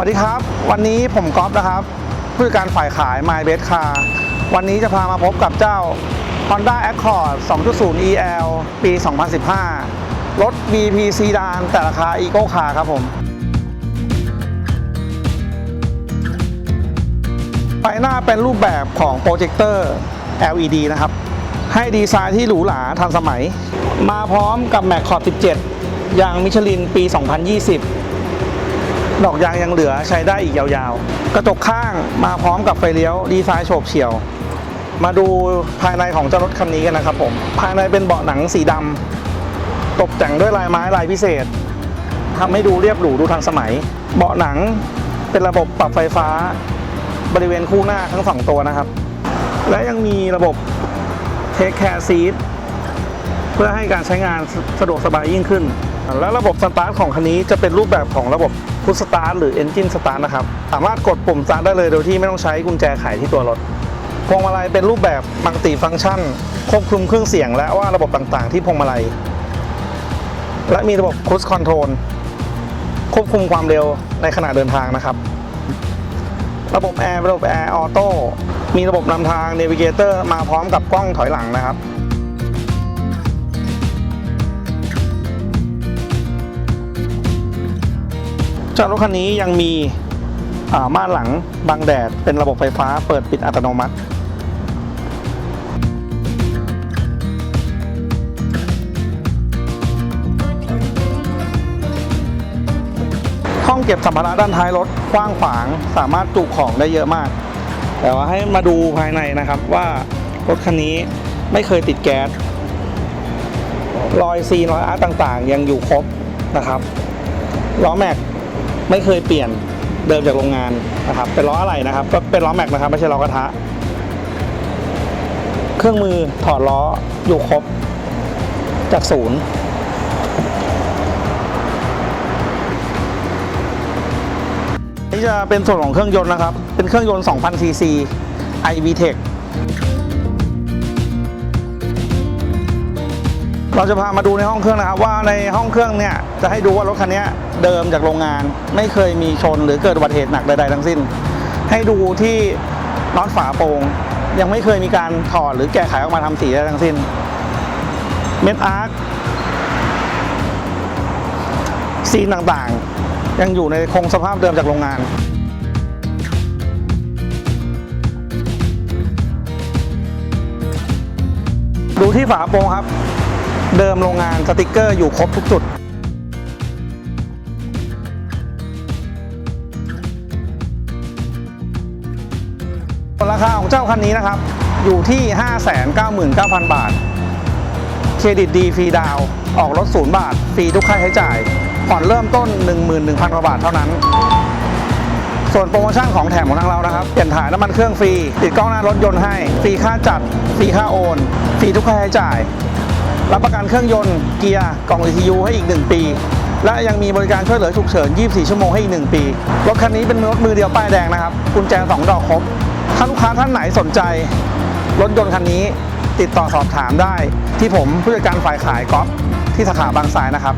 วัสดีครับ วันนี้ผมก๊อฟนะครับ ผู้จัดการฝ่ายขาย My b e s Car วันนี้จะพามาพบกับเจ้า Honda Accord 2.0 EL ปี 2015 รถ VP ซีดานแต่ราคา Eco Car ครับผมไฟหน้าเป็นรูปแบบของโปรเจคเตอร์ LED นะครับ ให้ดีไซน์ที่หรูหราทันสมัย มาพร้อมกับ m a c c o r 17 ยางมิชลินปี 2020 ดอกยางยังเหลือใช้ได้อีกยาวๆ กระจกข้างมาพร้อมกับไฟเลี้ยวดีไซน์โฉบเฉี่ยว มาดูภายในของเจ้ารถคันนี้กันนะครับผมภายในเป็นเบาะหนังสีดำตกแต่งด้วยลายไม้ลายพิเศษทำให้ดูเรียบหรูดูทันสมัย เบาะหนังเป็นระบบปรับไฟฟ้า บริเวณคู่หน้าทั้งสองตัวนะครับ และยังมีระบบ Take Care Seat เพื่อให้การใช้งานสะดวกสบายยิ่งขึ้น และระบบสตาร์ทของคันนี้จะเป็นรูปแบบของระบบ พุชสตาร์ทหรือ Engine Start นะครับ สามารถกดปุ่มสตาร์ทได้เลยโดยที่ไม่ต้องใช้กุญแจไขที่ตัวรถ พวงมาลัยเป็นรูปแบบมัลติฟังก์ชัน ควบคุมเครื่องเสียงและว่าระบบต่างๆ ที่พวงมาลัย และมีระบบค u ู e คอนโทรลควบคุมความเร็วในขณะเดินทางนะครับ ระบบแอร์ระบบแอร์ออโต้มีระบบนำทาง Navigator มาพร้อมกับกล้องถอยหลังนะครับ จ้ารถคันนี้ยังมีม่านหลังบังแดด เป็นระบบไฟฟ้าเปิดปิดอัตโนมัติห้องเก็บสัมภาระด้านท้ายรถกว้างขวางสามารถจุของได้เยอะมาก แต่ว่าให้มาดูภายในนะครับว่ารถคันนี้ไม่เคยติดแก๊สรอยซีรอยอาร์ตต่างๆ ยังอยู่ครบนะครับล้อแม็ก ไม่เคยเปลี่ยนเดิมจากโรงงานนะครับเป็นล้ออะไรนะครับ ก็เป็นล้อแม็กนะครับไม่ใช่ล้อกระทะ เครื่องมือถอดล้ออยู่ครบจากศูนย์นี่จะเป็นส่วนของเครื่องยนต์นะครับ เป็นเครื่องยนต์ 2,000ซี เราจะพามาดูในห้องเครื่องนะครับ ว่าในห้องเครื่องเนี่ยจะให้ดูว่ารถคันนี้เดิมจากโรงงาน ไม่เคยมีชนหรือเกิดอุบัติเหตุหนักใดๆทั้งสิ้น ให้ดูที่น็อตฝาโปร่งยังไม่เคยมีการถอดหรือแก้ไขออกมาทำสีใดทั้งสิ้น เม็ดอาร์คซีนต่างๆ ยังอยู่ในคงสภาพเดิมจากโรงงานดูที่ฝาโปรงครับ เดิมโรงงานสติกเกอร์อยู่ครบทุกจุดราคาของเจ้าคันนี้นะครับ อยู่ที่ 599,000 บาท เครดิตดีฟรีดาว ออกรถศูนย์บาท ฟรีทุกค่าใช้จ่าย ผ่อนเริ่มต้น 11,000 กว่าบาทเท่านั้น ส่วนโปรโมชั่นของแถมของทางเรานะครับ เปลี่ยนถ่ายน้ำมันเครื่องฟรี ติดกล้องหน้ารถยนต์ให้ ฟรีค่าจัด ฟรีค่าโอน ฟรีทุกค่าใช้จ่าย รับประกันเครื่องยนต์เกียร์กล่อง ECU ให้อีก 1 ปี และยังมีบริการช่วยเหลือฉุกเฉิน 24 ชั่วโมงให้อีก 1 ปี รถคันนี้เป็นรถมือเดียวป้ายแดงนะครับ กุญแจ 2 ดอกครบ ถ้าลูกค้าท่านไหนสนใจ รถยนต์คันนี้ติดต่อสอบถามได้ ที่ผมผู้จัดการฝ่ายขายกอล์ฟที่สาขาบางทรายนะครับ